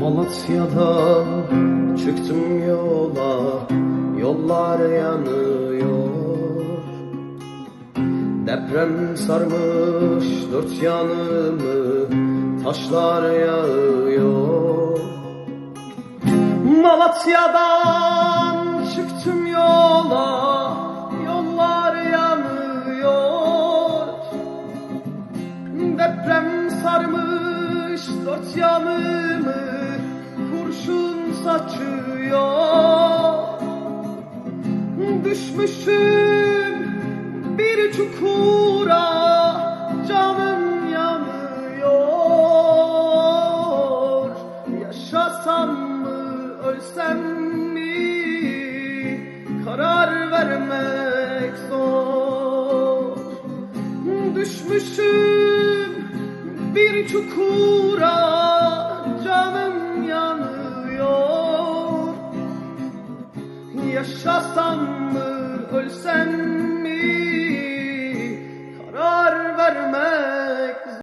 Malatya'dan çıktım yola Yollar yanıyor. Deprem sarmış dört yanımı Taşlar yağıyor. Malatya'dan çıktım yola Yollar yanıyor. Deprem sarmış dört yanımı Kurşun saçıyor. Düşmüşüm bir çukura Canım yanıyor. Yaşasam mı ölsem mi? Karar vermek zor. Düşmüşüm çukura Canım yanıyor. Yaşasam mı ölsem